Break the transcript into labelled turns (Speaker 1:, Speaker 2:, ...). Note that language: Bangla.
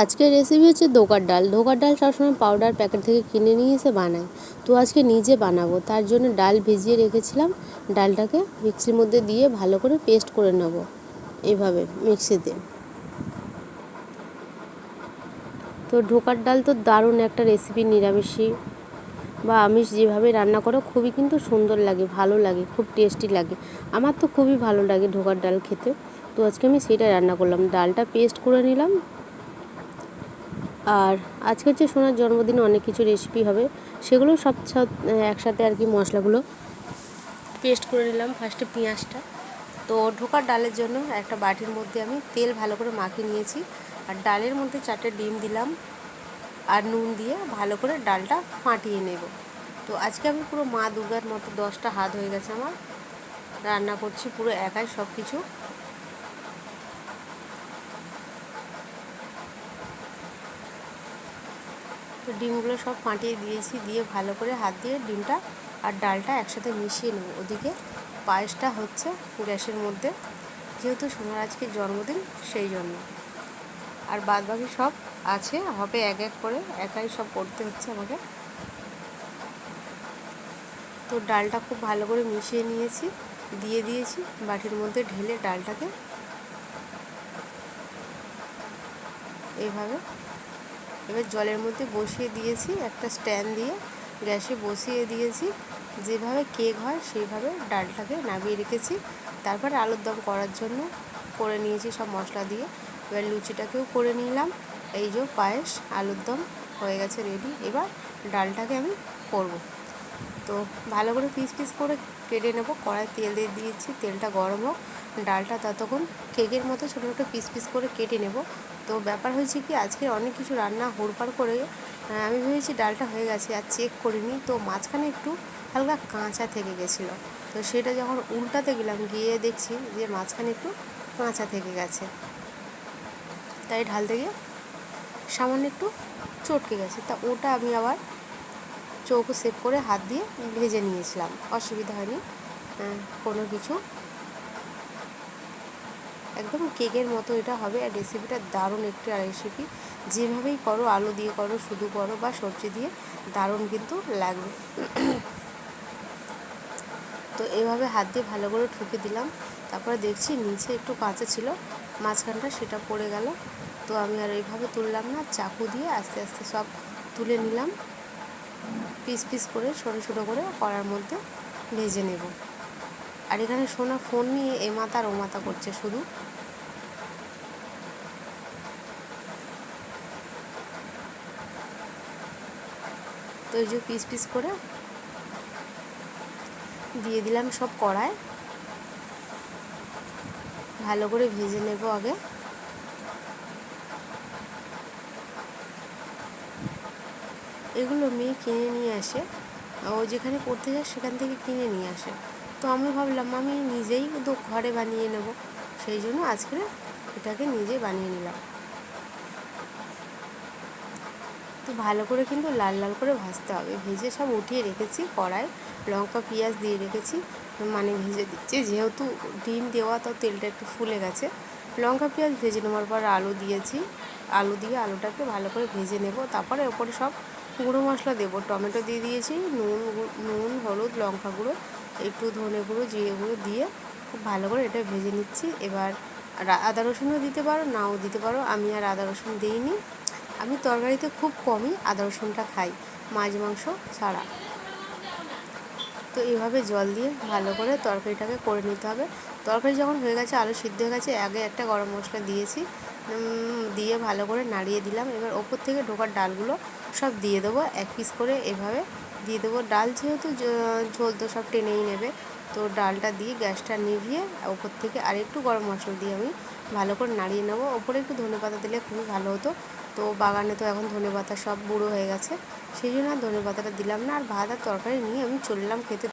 Speaker 1: আজকের রেসিপি হচ্ছে ধোকার ডাল। ধোকার ডাল সবসময় পাউডার প্যাকেট থেকে কিনে নিয়ে এসে বানাই তো আজকে নিজে বানাবো, তার জন্য ডাল ভিজিয়ে রেখেছিলাম। ডালটাকে মিক্সির মধ্যে দিয়ে ভালো করে পেস্ট করে নেব, এভাবে মিক্সিতে। তো ঢোকার ডাল তো দারুণ একটা রেসিপি নিরামিষই। বা আমিষ যেভাবে রান্না করো, খুবই কিন্তু সুন্দর লাগে, ভালো লাগে, খুব টেস্টি লাগে। আমার তো খুবই ভালো লাগে ঢোকার ডাল খেতে। তো আজকে আমি সেটা রান্না করলাম। ডালটা পেস্ট করে নিলাম আর আজকে হচ্ছে সোনার জন্মদিনে অনেক কিছু রেসিপি হবে। সেগুলো সব একসাথে আর কি মশলাগুলো পেস্ট করে নিলাম ফার্স্টে পেঁয়াজটা। তো ঢোকার ডালের জন্য একটা বাটির মধ্যে আমি তেল ভালো করে মাখিয়ে নিয়েছি। আর ডালের মধ্যে চারটে ডিম দিলাম আর নুন দিয়ে ভালো করে ডালটা ফাটিয়ে নেব। তো আজকে আমি পুরো মা দুর্গার মতো দশটা হাত হয়ে গেছে আমার। রান্না করছি পুরো একাই সব কিছু তো ডিমগুলো সব ফাটিয়ে দিয়েছি, দিয়ে ভালো করে হাত দিয়ে ডিমটা আর ডালটা একসাথে মিশিয়ে নেব। ওদিকে পায়েসটা হচ্ছে গ্যাসের মধ্যে, যেহেতু সোনার আজকে জন্মদিন, সেই জন্য। আর বাদ বাকি সব আছে, হবে এক এক করে, একাই সব করতে হচ্ছে আমাকে। তো ডালটা খুব ভালো করে মিশিয়ে নিয়েছি, দিয়ে দিয়েছি, বাটির মধ্যে ঢেলে ডালটাকে। এইভাবে এবার জলের মধ্যে বসিয়ে দিয়েছি, একটা স্ট্যান্ড দিয়ে গ্যাসে বসিয়ে দিয়েছি। যেভাবে কেক হয়, সেইভাবে ডালটাকে নামিয়ে রেখেছি। তারপরে আলুর দম করার জন্য করে নিয়েছি সব মশলা দিয়ে। এবার লুচিটাকেও করে নিলাম। এই যে পায়েস, আলুর দম হয়ে গেছে রেডি এবার ডালটাকে আমি করব। তো ভালো করে পিস পিস করে কেটে নেব। কড়াই তেল দিয়ে দিয়েছি, তেলটা গরম হোক। ডালটা ততক্ষণ কেকের মতো ছোটো ছোটো পিস পিস করে কেটে নেব। তো ব্যাপার হয়েছে কি, আজকে অনেক কিছু রান্না হুড়পাড় করে আমি ভেবেছি ডালটা হয়ে গেছে আর চেক করিনি। তো মাঝখানে একটু হালকা কাঁচা থেকে গেছিল। তো সেটা যখন উল্টাতে গেলাম, গিয়ে দেখছি যে মাঝখানে একটু কাঁচা থেকে গেছে। তাই ঢাল থেকে সামান্য একটু চটকে গেছে। তা ওটা আমি আবার চৌকো সেভ করে হাত দিয়ে ভেজে নিয়েছিলাম। অসুবিধা হয়নি। কোনো কিছু। একদম কেকের মতো এটা হবে। আর রেসিপিটা দারুণ একটি রেসিপি যেভাবেই করো, আলু দিয়ে করো, শুধু করো বা সবজি দিয়ে, দারুণ কিন্তু লাগবে। তো এভাবে হাত দিয়ে ভালো করে ঠুকে দিলাম। তারপরে দেখছি নিচে একটু কাঁচা ছিল। মাঝখানটা সেটা পড়ে গেল। তো আমি আর এইভাবে তুললাম না। চাকু দিয়ে আস্তে আস্তে সব তুলে নিলাম। পিস পিস করে, ছোটো ছোটো করে কড়ার মধ্যে ভেজে নেব। আর এখানে সোনা ফোন নিয়ে এ মাথা আর ও মাথা করছে শুধু। তো এই যে পিস পিস করে দিয়ে দিলাম সব কড়ায়। ভালো করে ভেজে নেব আগে। এগুলো মেয়ে কিনে নিয়ে আসে ও যেখানে পড়তে যায় সেখান থেকে কিনে নিয়ে আসে। তো আমি ভাবলাম, আমি নিজেই তো ঘরে বানিয়ে নেব। সেই জন্য আজকে এটাকে নিজে বানিয়ে নিলাম। তো ভালো করে কিন্তু লাল লাল করে ভাজতে হবে। ভেজে সব উঠিয়ে রেখেছি কড়াই, লঙ্কা, পেঁয়াজ দিয়ে রেখেছি মানে ভেজে দিচ্ছি। যেহেতু ডিম দেওয়া তো তেলটা একটু ফুলে গেছে। লঙ্কা, পেঁয়াজ ভেজে নেওয়ার পর আলু দিয়েছি। আলু দিয়ে আলুটাকে ভালো করে ভেজে নেব। তারপরে ওপরে সব গুঁড়ো মশলা দেবো। টমেটো দিয়ে দিয়েছি, নুন নুন, হলুদ, লঙ্কা গুঁড়ো, একটু ধনে গুঁড়ো, জিরে গুঁড়ো দিয়ে খুব ভালো করে এটা ভেজে নিচ্ছি। এবার আদা রসুনও দিতে পারো, নাও দিতে পারো। আমি আর আদা রসুন দিইনি। আমি তরকারিতে খুব কমই আদা রসুনটা খাই, মাছ, মাংস ছাড়া। তো এইভাবে জল দিয়ে ভালো করে তরকারিটাকে করে নিতে হবে। তরকারি যখন হয়ে গেছে, আলু সিদ্ধ হয়ে গেছে, আগে একটা গরম মশলা দিয়েছি। দিয়ে ভালো করে নাড়িয়ে দিলাম। এবার ওপর থেকে ঢোকার ডালগুলো সব দিয়ে দেবো। এক পিস করে এভাবে দিয়ে দেবো। ডাল যেহেতু ঝোল তো সব টেনেই নেবে। তো ডালটা দিয়ে গ্যাসটা নিভিয়ে ওপর থেকে আরেকটু গরম মশলা দিয়ে আমি ভালো করে নাড়িয়ে নেব। ওপরে একটু ধনে পাতা দিলে খুবই ভালো হতো। তো বাগানে তো এখন ধনে পাতা সব বুড়ো হয়ে গেছে। সেই জন্য আর ধনে পাতাটা দিলাম না। আর ভাত আর তরকারি নিয়ে আমি চললাম খেতে।